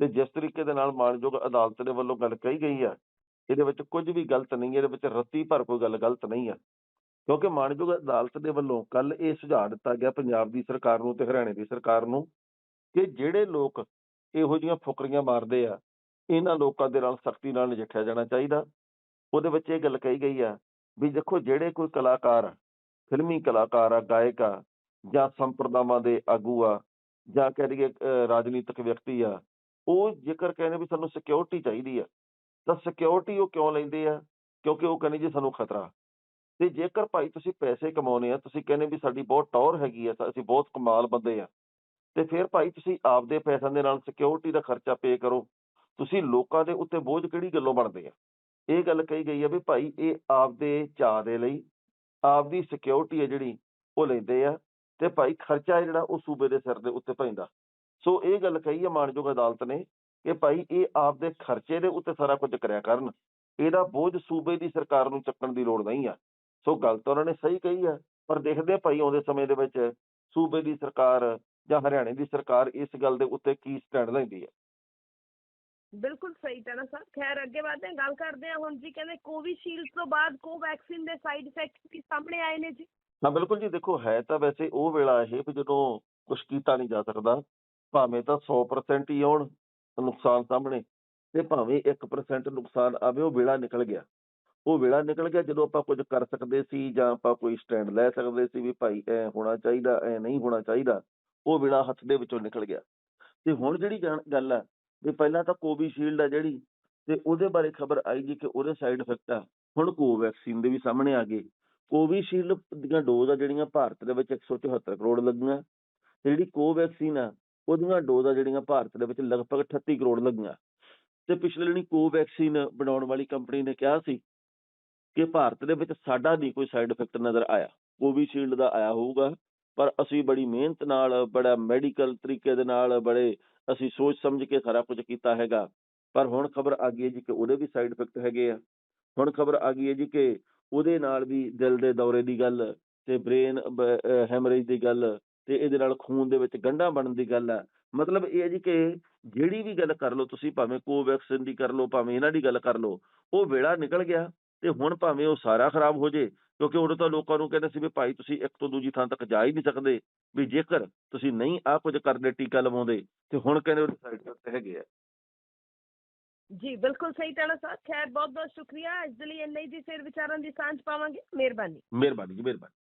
ਤੇ ਜਿਸ ਤਰੀਕੇ ਦੇ ਨਾਲ ਮਾਨਯੋਗ ਅਦਾਲਤ ਦੇ ਵੱਲੋਂ ਗੱਲ ਕਹੀ ਗਈ ਹੈ ਇਹਦੇ ਵਿੱਚ ਕੁਝ ਵੀ ਗਲਤ ਨਹੀਂ ਹੈ ਇਹਦੇ ਵਿੱਚ ਰੱਤੀ ਭਰ ਕੋਈ ਗੱਲ ਗਲਤ ਨਹੀਂ ਹੈ ਕਿਉਂਕਿ ਮਾਨਯੋਗ ਅਦਾਲਤ ਦੇ ਵੱਲੋਂ ਕੱਲ ਇਹ ਸੁਝਾਅ ਦਿੱਤਾ ਗਿਆ ਪੰਜਾਬ ਦੀ ਸਰਕਾਰ ਨੂੰ ਤੇ ਹਰਿਆਣੇ ਦੀ ਸਰਕਾਰ ਨੂੰ ਕਿ ਜਿਹੜੇ ਲੋਕ ਇਹੋ ਜਿਹੀਆਂ ਫੁਕਰੀਆਂ ਮਾਰਦੇ ਆ, ਇਹਨਾਂ ਲੋਕਾਂ ਦੇ ਨਾਲ ਸਖਤੀ ਨਾਲ ਨਜਿੱਠਿਆ ਜਾਣਾ ਚਾਹੀਦਾ। ਉਹਦੇ ਵਿੱਚ ਇਹ ਗੱਲ ਕਹੀ ਗਈ ਆ ਵੀ ਦੇਖੋ ਜਿਹੜੇ ਕੋਈ ਕਲਾਕਾਰ, ਫਿਲਮੀ ਕਲਾਕਾਰ ਆ, ਗਾਇਕ ਆ ਜਾਂ ਸੰਪਰਦਾਵਾਂ ਦੇ ਆਗੂ ਆ ਜਾਂ ਕਹਿ ਲਈਏ ਰਾਜਨੀਤਿਕ ਵਿਅਕਤੀ ਆ ਉਹ ਜੇਕਰ ਕਹਿੰਦੇ ਵੀ ਸਾਨੂੰ ਸਿਕਿਉਰਿਟੀ ਚਾਹੀਦੀ ਆ, ਤਾਂ ਸਿਕਿਉਰਿਟੀ ਉਹ ਕਿਉਂ ਲੈਂਦੇ ਆ? ਕਿਉਂਕਿ ਉਹ ਕਹਿੰਦੇ ਜੀ ਸਾਨੂੰ ਖਤਰਾ। ਤੇ ਜੇਕਰ ਭਾਈ ਤੁਸੀਂ ਪੈਸੇ ਕਮਾਉਣੇ ਆ, ਤੁਸੀਂ ਕਹਿੰਦੇ ਵੀ ਸਾਡੀ ਬਹੁਤ ਟੌਰ ਹੈਗੀ ਆ, ਅਸੀਂ ਬਹੁਤ ਕਮਾਲ ਬੰਦੇ ਆ, ਤੇ ਫਿਰ ਭਾਈ ਤੁਸੀਂ ਆਪਦੇ ਪੈਸਿਆਂ ਦੇ ਨਾਲ ਸਿਕਿਉਰਿਟੀ ਦਾ ਖਰਚਾ ਪੇ ਕਰੋ। ਤੁਸੀਂ ਲੋਕਾਂ ਦੇ ਉੱਤੇ ਬੋਝ ਕਿਹੜੀ ਗੱਲੋਂ ਬਣਦੇ ਆ? ਇਹ ਗੱਲ ਕਹੀ ਗਈ ਆ ਵੀ ਭਾਈ ਇਹ ਆਪਦੇ ਚਾਅ ਦੇ ਲਈ, ਆਪਦੀ ਸਿਕਿਉਰਿਟੀ ਹੈ ਜਿਹੜੀ, ਉਹ ਲੈਂਦੇ ਆ, ਤੇ ਭਾਈ ਖਰਚਾ ਹੈ ਜਿਹੜਾ ਉਹ ਸੂਬੇ ਦੇ ਸਿਰ ਦੇ ਉੱਤੇ ਪੈਂਦਾ। ਸੋ ਇਹ ਗੱਲ ਕਹੀ ਹੈ ਮਾਨਯੋਗ ਅਦਾਲਤ ਨੇ ਕਿ ਭਾਈ ਇਹ ਆਪਦੇ ਖਰਚੇ ਦੇ ਉੱਤੇ ਸਾਰਾ ਕੁਝ ਕਰਿਆ ਕਰਨ। ਇਹਦਾ ਬੋਝ ਸੂਬੇ ਦੀ ਸਰਕਾਰ ਨੂੰ ਚੱਕਣ ਦੀ ਲੋੜ ਨਹੀਂ ਆ। ਸੋ ਗੱਲ ਤਾਂ ਉਹਨਾਂ ਨੇ ਸਹੀ ਕਹੀ ਹੈ ਪਰ ਦੇਖਦੇ ਆ ਭਾਈ ਆਉਂਦੇ ਸਮੇਂ ਦੇ ਵਿੱਚ ਸੂਬੇ ਦੀ ਸਰਕਾਰ ਜਾਂ ਹਰਿਆਣੇ ਦੀ ਸਰਕਾਰ ਇਸ ਗੱਲ ਦੇ ਉੱਤੇ ਕੀ ਸਟੈਂਡ ਲੈਂਦੀ ਹੈ ਬਿਲਕੁਲ ਸਹੀ ਟੈਣਾ ਸਾਹਿਬ ਖੈਰ ਅੱਗੇ ਵਧਦੇ ਹਾਂ ਗੱਲ ਕਰਦੇ ਹਾਂ ਹੁਣ ਜੀ ਕਹਿੰਦੇ ਕੋਵਿਸ਼ੀਲਡ ਤੋਂ ਬਾਅਦ ਕੋਵੈਕਸਿਨ ਦੇ ਸਾਈਡ ਇਫੈਕਟਸ ਵੀ ਸਾਹਮਣੇ ਆਏ ਨੇ ਜੀ। ਹਾਂ ਬਿਲਕੁਲ ਜੀ ਦੇਖੋ ਹੈ ਤਾਂ ਵੈਸੇ ਉਹ ਵੇਲਾ ਇਹ ਵੀ ਜਦੋਂ ਕੁਝ ਕੀਤਾ ਨਹੀਂ ਜਾ ਸਕਦਾ। ਭਾਵੇਂ ਤਾਂ 100% ਹੀ ਆਉਣ ਨੁਕਸਾਨ ਸਾਹਮਣੇ, ਤੇ ਭਾਵੇਂ 1% ਨੁਕਸਾਨ ਆਵੇ, ਉਹ ਵੇਲਾ ਨਿਕਲ ਗਿਆ। ਉਹ ਵੇਲਾ ਨਿਕਲ ਗਿਆ ਜਦੋਂ ਆਪਾਂ ਕੁਝ ਕਰ ਸਕਦੇ ਸੀ ਜਾਂ ਆਪਾਂ ਕੋਈ ਸਟੈਂਡ ਲੈ ਸਕਦੇ ਸੀ ਵੀ ਭਾਈ ਐ ਹੋਣਾ ਚਾਹੀਦਾ ਐ ਨਹੀਂ ਹੋਣਾ ਚਾਹੀਦਾ, ਉਹ ਵੇਲਾ ਹੱਥ ਦੇ ਵਿੱਚੋਂ ਨਿਕਲ ਗਿਆ। ਤੇ ਹੁਣ ਜਿਹੜੀ ਜਾਣ- ਗੱਲ ਆ ਵੀ ਪਹਿਲਾਂ ਤਾਂ ਕੋਵਿਸ਼ੀਲਡ ਆ ਜਿਹੜੀ, ਤੇ ਉਹਦੇ ਬਾਰੇ ਖਬਰ ਆਈ ਜੀ ਕਿ ਉਹਦੇ ਸਾਈਡ ਇਫੈਕਟ ਆ। ਹੁਣ ਕੋਵੈਕਸੀਨ ਦੇ ਵੀ ਸਾਹਮਣੇ ਆ ਗਏ। ਕੋਵਿਸ਼ੀਲਡ ਦੀਆਂ ਡੋਜ਼ ਆ ਜਿਹੜੀਆਂ ਭਾਰਤ ਦੇ ਵਿੱਚ 174 ਕਰੋੜ ਲੱਗੀਆਂ। ਜਿਹੜੀ ਕੋਵੈਕਸੀਨ ਆ ਉਹਦੀਆਂ ਡੋਜ਼ਾਂ ਜਿਹੜੀਆਂ ਭਾਰਤ ਦੇ ਵਿੱਚ ਲਗਭਗ 38 ਕਰੋੜ ਲੱਗੀਆਂ। ਤੇ ਪਿਛਲੇ ਜਿਹੜੀ ਕੋਵੈਕਸੀਨ ਬਣਾਉਣ ਵਾਲੀ ਕੰਪਨੀ ਨੇ ਕਿਹਾ ਸੀ ਕਿ ਭਾਰਤ ਦੇ ਵਿੱਚ ਸਾਡਾ ਨਹੀਂ ਕੋਈ ਸਾਈਡ ਇਫੈਕਟ ਨਜ਼ਰ ਆਇਆ। ਕੋਵਿਸ਼ੀਲਡ ਦਾ ਆਇਆ ਹੋਊਗਾ, ਪਰ ਅਸੀਂ ਬੜੀ ਮਿਹਨਤ ਨਾਲ, ਬੜਾ ਮੈਡੀਕਲ ਤਰੀਕੇ ਦੇ ਨਾਲ, ਬੜੇ ਅਸੀਂ ਸੋਚ ਸਮਝ ਕੇ ਸਾਰਾ ਕੁਝ ਕੀਤਾ ਹੈਗਾ। ਪਰ ਹੁਣ ਖਬਰ ਆ ਗਈ ਹੈ ਜੀ ਕਿ ਉਹਦੇ ਵੀ ਸਾਈਡ ਇਫੈਕਟ ਹੈਗੇ ਆ। ਹੁਣ ਖਬਰ ਆ ਗਈ ਹੈ ਜੀ ਕਿ ਉਹਦੇ ਨਾਲ ਵੀ ਦਿਲ ਦੇ ਦੌਰੇ ਦੀ ਗੱਲ, ਤੇ ਬ੍ਰੇਨ ਹੈਮਰੇਜ ਦੀ ਗੱਲ ਤੇ ਇਹਦੇ ਨਾਲ ਖੂਨ ਦੇ ਵਿੱਚ ਗੰਢਾਂ ਬਣਨ ਦੀ ਗੱਲ ਆ। ਮਤਲਬ ਇਹ ਹੈ ਜੀ ਕਿ ਜਿਹੜੀ ਵੀ ਗੱਲ ਕਰ ਲਓ ਤੁਸੀਂ ਭਾਵੇਂ ਕੋਵੈਕਸਿਨ ਦੀ ਕਰ ਲਓ ਭਾਵੇਂ ਇਹਨਾਂ ਦੀ ਗੱਲ ਕਰ ਲਓ ਉਹ ਵੇਲਾ ਨਿਕਲ ਗਿਆ ਤੇ ਹੁਣ ਭਾਵੇਂ ਉਹ ਸਾਰਾ ਖਰਾਬ ਹੋ ਜੇ ਕਿਉਂਕਿ ਉਦੋਂ ਤਾਂ ਲੋਕਾਂ ਨੂੰ ਕਹਿੰਦੇ ਸੀ ਵੀ ਭਾਈ ਤੁਸੀਂ ਇੱਕ ਤੋਂ ਦੂਜੀ ਥਾਂ ਤੱਕ ਜਾ ਹੀ ਨਹੀਂ ਸਕਦੇ ਵੀ ਜੇਕਰ ਤੁਸੀਂ ਨਹੀਂ ਆ ਕੁਝ ਕਰਦੇ ਟੀਕਾ ਲਵਾਉਂਦੇ ਤੇ ਹੁਣ ਕਹਿੰਦੇ ਉਹਦੇ ਸਾਈਡ ਇਫੈਕਟ ਹੈਗੇ ਆ। ਜੀ ਬਿਲਕੁਲ ਸਹੀ ਟੈਣਾ ਸਾਹਿਬ ਖੈਰ ਬਹੁਤ ਬਹੁਤ ਸ਼ੁਕਰੀਆ। ਅੱਜ ਦੇ ਲਈ ਇੰਨੇ ਹੀ ਜੀ ਫਿਰ ਵਿਚਾਰਾਂ ਦੀ ਸਾਂਝ ਪਾਵਾਂਗੇ। ਮਿਹਰਬਾਨੀ। ਮਿਹਰਬਾਨੀ ਜੀ ਮਿਹਰਬਾਨੀ।